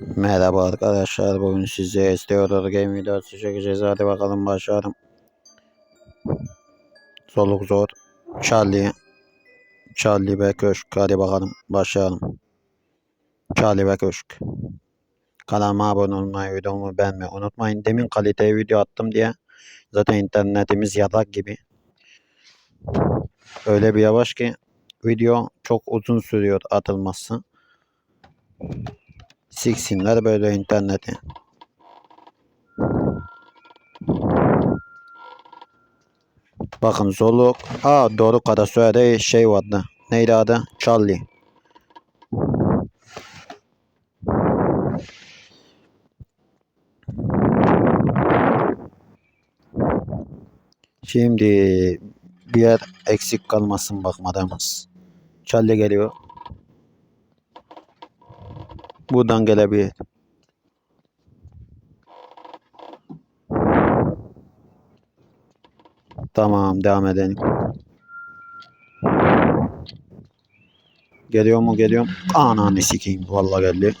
Merhaba arkadaşlar. Bugün size Steodor Game videosu çekeceğiz. Hadi bakalım başlayalım. Soluk zor. Charlie. Charlie ve Köşk. Hadi bakalım başlayalım. Charlie ve Köşk. Kanalıma abone olmayı, videomu beğenmeyi unutmayın. Demin kaliteli video attım diye zaten internetimiz yadak gibi. Öyle bir yavaş ki video çok uzun sürüyor atılması. Siksinler böyle interneti. Bakın Zoluk. Aa doğru Karasuer'de şey vardı. Neydi adı? Charlie. Şimdi bir yer eksik kalmasın bakmadığımız. Charlie geliyor. Buradan gelebilir. Tamam devam edelim. Geliyor mu geliyor mu? Ananı sikeyim. Vallahi geldi.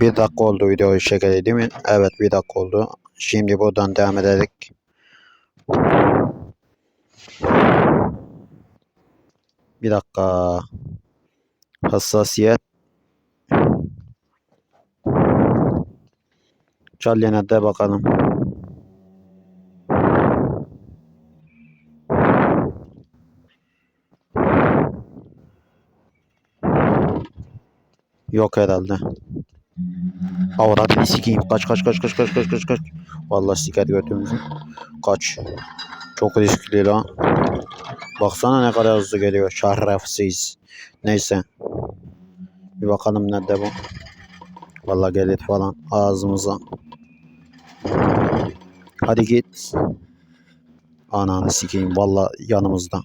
Bir dakika oldu video şekeri değil mi? Evet bir dakika oldu. Şimdi buradan devam ederek. Bir dakika. Hassasiyet. Charlie'ne de bakalım. Yok herhalde. Avradını sikeyim. Kaç kaç kaç kaç kaç kaç kaç kaç. Vallahi siker götümüzü. Kaç. Çok riskli lan. Baksana ne kadar hızlı geliyor. Şerefsiz. Neyse. Bir bakalım nerede bu. Vallahi gelir falan ağzımıza. Hadi git. Ananı sikeyim. Vallahi yanımızda.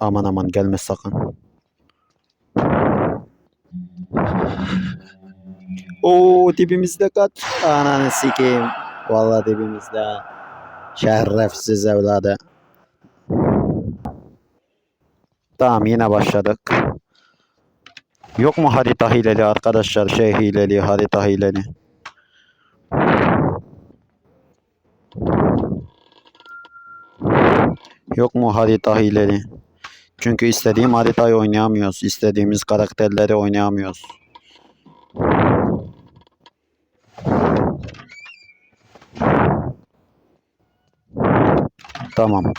Aman aman gelme sakın. Oo dibimizde kaç. Ananı sikeyim. Vallahi dibimizde. Şerefsiz evladı. Tamam yine başladık. Yok mu harita hileli arkadaşlar? Şey hileli, harita hileli. Yok mu harita hileli? Çünkü istediğim haritayı oynayamıyoruz. İstediğimiz karakterleri oynayamıyoruz. Tamam.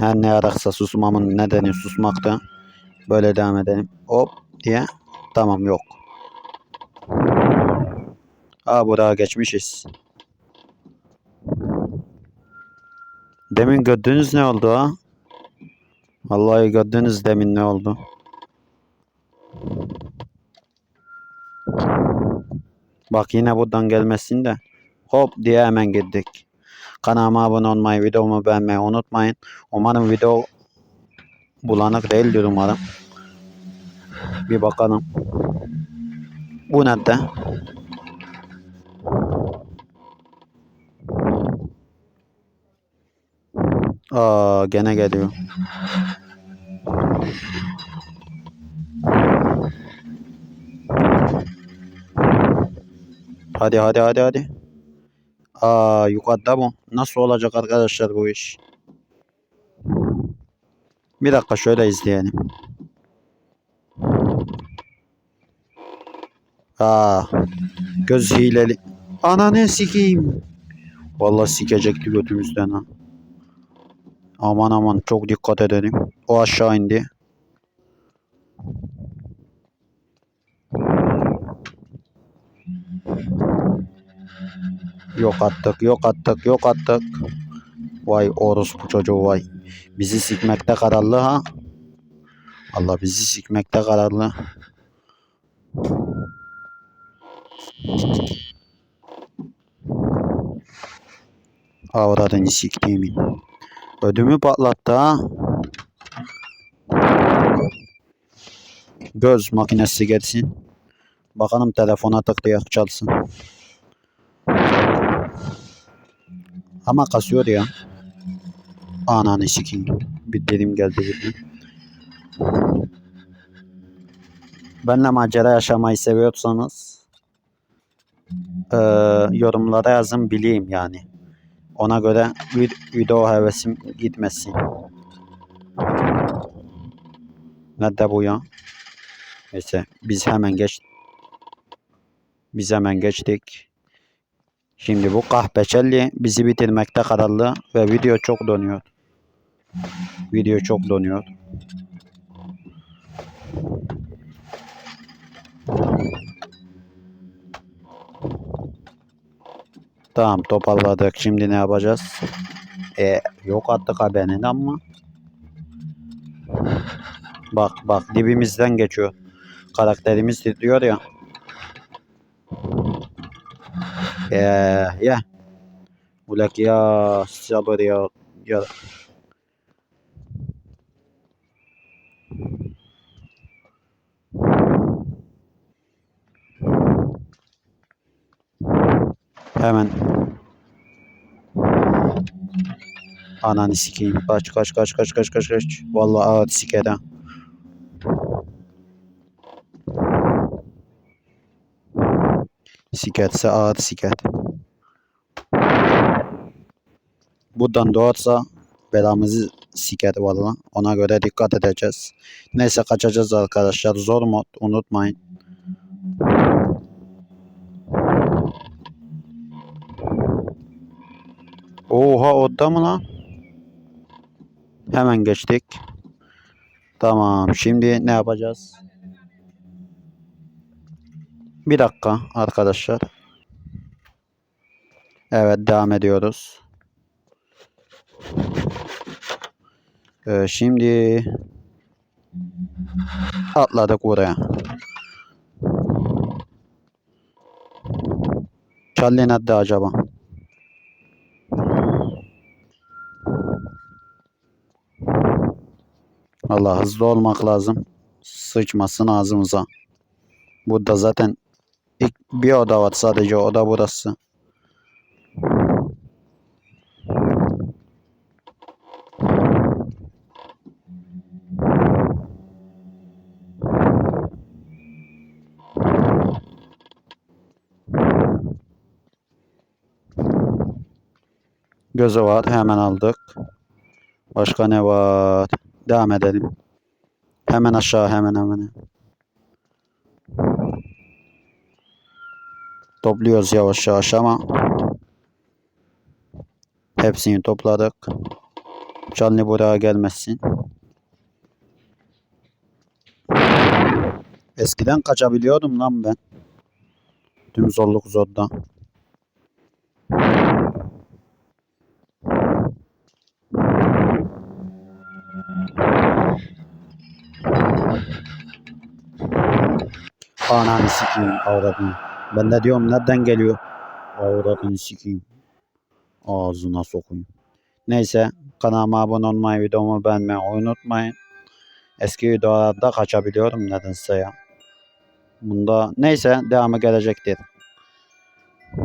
Her ne araksa susmamın nedeni susmaktı. Böyle devam edelim. Hop diye. Tamam yok. Aa buraya geçmişiz. Demin gördüğünüz ne oldu ha? Vallahi gördünüz demin ne oldu. Bak yine buradan gelmesin de. Hop diye hemen gittik. Kanalıma abone olmayı, videomu beğenmeyi unutmayın. Umarım video bulanık değildir umarım. Bir bakalım. Bu ne de? Aa gene geliyor. Hadi hadi hadi hadi. Aa yukarıda bu. Nasıl olacak arkadaşlar bu iş? Bir dakika şöyle izleyelim. Aa göz hileli. Ananı sikeyim. Vallahi sikecekti götümüzden ha. Aman aman çok dikkat edelim. O aşağı indi. Yok attık, yok attık, yok attık. Vay orospu çocuğu vay. Bizi sikmekte kararlı ha. Allah bizi sikmekte kararlı. Avradını siktiğimin. Ödümü patlattı ha. Göz makinesi gelsin. Bakalım telefona tıklayak çalsın. Ama kasıyor ya. Ananı sikeyim. Bir dedim geldi bir. Benle macera yaşamayı seviyorsanız eee, yorumlara yazın bileyim yani. Ona göre vid- video hevesim gitmesin. Nerede bu ya? Neyse biz hemen geç biz hemen geçtik. Şimdi bu kahpeçelli bizi bitirmekte kararlı ve video çok donuyor. Video çok donuyor. Tamam toparladık. Şimdi ne yapacağız? E, yok attık haberin ama. Bak bak dibimizden geçiyor. Karakterimiz diyor ya. Ee, ya. Ulak ya sabır ya. Ya. Hemen. Ananı sikeyim. Kaç kaç kaç kaç kaç kaç kaç. Vallahi ağır sikede. Siketse ağır siket. Buradan doğarsa belamızı siker valla. Ona göre dikkat edeceğiz. Neyse kaçacağız arkadaşlar. Zor mod unutmayın. Oha orada mı lan? Hemen geçtik. Tamam. Şimdi ne yapacağız? Bir dakika arkadaşlar. Evet devam ediyoruz. Ee, şimdi atladık buraya. Charlie nerede acaba? Allah hızlı olmak lazım. Sıçmasın ağzımıza. Burada zaten ilk bir oda var sadece oda burası. Gözü var hemen aldık. Başka ne var? Devam edelim. Hemen aşağı hemen hemen. Topluyoruz yavaş yavaş ama hepsini topladık. Canlı buraya gelmesin. Eskiden kaçabiliyordum lan ben. Tüm zorluk zorda. Ananı sikeyim avradını. Ben de diyorum nereden geliyor? Avradını sikeyim. Ağzına sokayım. Neyse kanalıma abone olmayı, videomu beğenmeyi unutmayın. Eski videolarda kaçabiliyorum nedense ya. Bunda neyse devamı gelecektir.